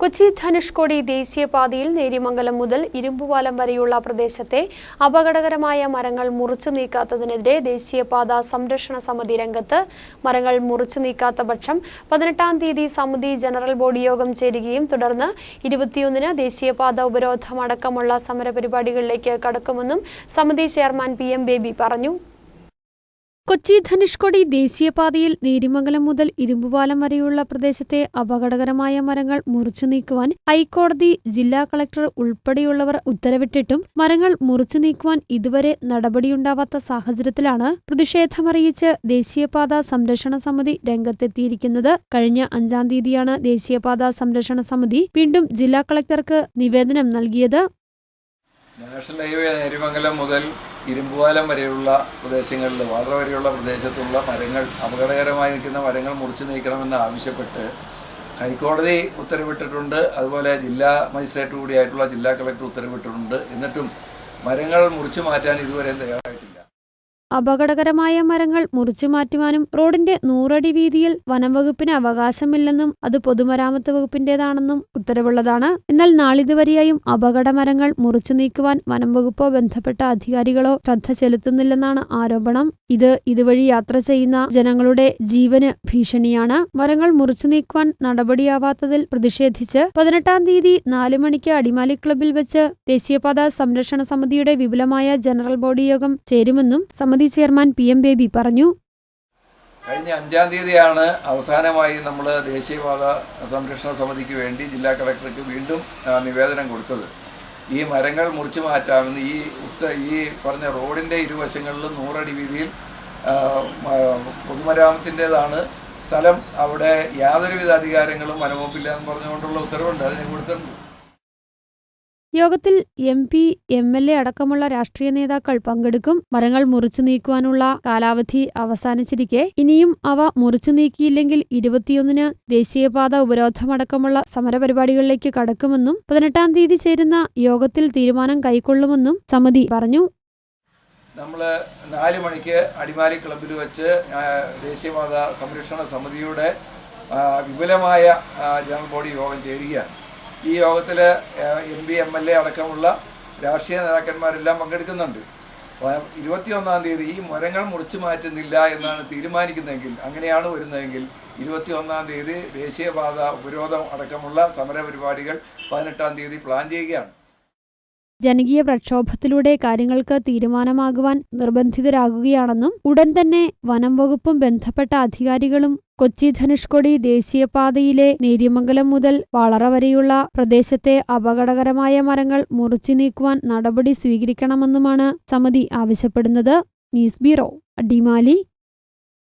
കൊച്ചി ധനുഷ്കോടി ദേശീയപാതയിൽ നേരിമംഗലം മുതൽ ഇരുമ്പുപാലം വരെയുള്ള പ്രദേശത്തെ അപകടകരമായ മരങ്ങൾ മുറിച്ചു നീക്കാത്തതിനെതിരെ ദേശീയപാത സംരക്ഷണ സമിതി രംഗത്ത് മരങ്ങൾ മുറിച്ചു നീക്കാത്ത പക്ഷം പതിനെട്ടാം തീയതി സമിതി ജനറൽ ബോഡി യോഗം ചേരുകയും തുടർന്ന് ഇരുപത്തിയൊന്നിന് ദേശീയപാത ഉപരോധം അടക്കമുള്ള സമരപരിപാടികളിലേക്ക് കടക്കുമെന്നും സമിതി ചെയർമാൻ പി എം ബേബി പറഞ്ഞു. കൊച്ചി ധനുഷ്കോടി ദേശീയപാതയിൽ നേരിമംഗലം മുതൽ ഇരുമ്പുപാലം വരെയുള്ള പ്രദേശത്തെ അപകടകരമായ മരങ്ങൾ മുറിച്ചു നീക്കുവാൻ ഹൈക്കോടതി ജില്ലാ കളക്ടർ ഉൾപ്പെടെയുള്ളവർ ഉത്തരവിട്ടിട്ടും മരങ്ങൾ മുറിച്ചു നീക്കുവാൻ ഇതുവരെ നടപടിയുണ്ടാവാത്ത സാഹചര്യത്തിലാണ് പ്രതിഷേധമറിയിച്ച് ദേശീയപാത സംരക്ഷണ സമിതി രംഗത്തെത്തിയിരിക്കുന്നത്. കഴിഞ്ഞ അഞ്ചാം തീയതിയാണ് ദേശീയപാത സംരക്ഷണ സമിതി വീണ്ടും ജില്ലാ കളക്ടർക്ക് നിവേദനം നൽകിയത്. നാഷണൽ ഹൈവേ നേരിമംഗലം മുതൽ ഇരുമ്പുപാലം വരെയുള്ള പ്രദേശങ്ങളിൽ വാളറ വരെയുള്ള പ്രദേശത്തുള്ള മരങ്ങൾ അപകടകരമായി നിൽക്കുന്ന മരങ്ങൾ മുറിച്ചു നീക്കണമെന്ന് ആവശ്യപ്പെട്ട് ഹൈക്കോടതി ഉത്തരവിട്ടിട്ടുണ്ട്. അതുപോലെ ജില്ലാ മജിസ്ട്രേറ്റ് കൂടിയായിട്ടുള്ള ജില്ലാ കളക്ടർ ഉത്തരവിട്ടിട്ടുണ്ട്. എന്നിട്ടും മരങ്ങൾ മുറിച്ചു മാറ്റാൻ ഇതുവരെ തയ്യാറായിട്ടില്ല. അപകടകരമായ മരങ്ങൾ മുറിച്ചു മാറ്റുവാനും റോഡിന്റെ നൂറടി വീതിയിൽ വനംവകുപ്പിന് അവകാശമില്ലെന്നും അത് പൊതുമരാമത്ത് വകുപ്പിന്റേതാണെന്നും ഉത്തരവുള്ളതാണ്. എന്നാൽ നാളിതുവരെയായും അപകട മരങ്ങൾ മുറിച്ചു നീക്കുവാൻ വനംവകുപ്പോ ബന്ധപ്പെട്ട അധികാരികളോ ശ്രദ്ധ ചെലുത്തുന്നില്ലെന്നാണ് ആരോപണം. ഇത് ഇതുവഴി യാത്ര ചെയ്യുന്ന ജനങ്ങളുടെ ജീവന് ഭീഷണിയാണ്. മരങ്ങൾ മുറിച്ചു നീക്കുവാൻ നടപടിയാവാത്തതിൽ പ്രതിഷേധിച്ച് പതിനെട്ടാം തീയതി നാലു മണിക്ക് അടിമാലി ക്ലബിൽ വെച്ച് ദേശീയപാത സംരക്ഷണ സമിതിയുടെ വിപുലമായ ജനറൽ ബോഡി യോഗം ചേരുമെന്നും സമിതി ചെയർമാൻ പി എം ബേബി പറഞ്ഞു. കഴിഞ്ഞ അഞ്ചാം തീയതിയാണ് അവസാനമായി നമ്മൾ ദേശീയപാത സംരക്ഷണ സമിതിക്ക് വേണ്ടി ജില്ലാ കളക്ടർക്ക് വീണ്ടും നിവേദനം കൊടുത്തത്. ഈ മരങ്ങൾ മുറിച്ചു മാറ്റാമെന്ന് ഈ ഉത്ത ഈ പറഞ്ഞ റോഡിന്റെ ഇരുവശങ്ങളിലും നൂറടി വീതിയിൽ പൊതുമരാമത്തിന്റേതാണ് സ്ഥലം. അവിടെ യാതൊരുവിധ അധികാരങ്ങളും വനവകുപ്പില്ല എന്ന് പറഞ്ഞുകൊണ്ടുള്ള ഉത്തരവുണ്ട്. അതിനെ കൊടുത്തിട്ടുണ്ട്. യോഗത്തിൽ M P M L A അടക്കമുള്ള രാഷ്ട്രീയ നേതാക്കൾ പങ്കെടുക്കും. മരങ്ങൾ മുറിച്ചു നീക്കുവാനുള്ള കാലാവധി അവസാനിച്ചിരിക്കെ. ഇനിയും അവ മുറിച്ചു നീക്കിയില്ലെങ്കിൽ ഇരുപത്തിയൊന്നിന് ദേശീയപാത ഉപരോധമടക്കമുള്ള സമരപരിപാടികളിലേക്ക് കടക്കുമെന്നും പതിനെട്ടാം തീയതി ചേരുന്ന യോഗത്തിൽ തീരുമാനം കൈക്കൊള്ളുമെന്നും സമിതി പറഞ്ഞു. നമ്മൾ നാല് മണിക്ക് അടിമാലി ക്ലബ്ബിൽ വെച്ച് ദേശീയപാത സംരക്ഷണ സമിതിയുടെ വിപുലമായ ജനറൽ ബോഡി യോഗം ചേരുകയാണ്. ഈ യോഗത്തിൽ M P M L A അടക്കമുള്ള രാഷ്ട്രീയ നേതാക്കന്മാരെല്ലാം പങ്കെടുക്കുന്നുണ്ട്. ഇരുപത്തിയൊന്നാം തീയതി ഈ മരങ്ങൾ മുറിച്ചു മാറ്റുന്നില്ല എന്നാണ് തീരുമാനിക്കുന്നതെങ്കിൽ അങ്ങനെയാണ് വരുന്നതെങ്കിൽ ഇരുപത്തിയൊന്നാം തീയതി ദേശീയപാത ഉപരോധം അടക്കമുള്ള സമരപരിപാടികൾ പതിനെട്ടാം തീയതി പ്ലാൻ ചെയ്യുകയാണ്. ജനകീയ പ്രക്ഷോഭത്തിലൂടെ കാര്യങ്ങൾക്ക് തീരുമാനമാകുവാൻ നിർബന്ധിതരാകുകയാണെന്നും ഉടൻ തന്നെ വനം വകുപ്പും ബന്ധപ്പെട്ട അധികാരികളും കൊച്ചി ധനുഷ്കോടി ദേശീയപാതയിലെ നേര്യമംഗലം മുതൽ വളറ വരെയുള്ള പ്രദേശത്തെ അപകടകരമായ മരങ്ങൾ മുറിച്ചു നീക്കുവാൻ നടപടി സ്വീകരിക്കണമെന്നുമാണ് സമിതി ആവശ്യപ്പെടുന്നത്. News bureau Adimali.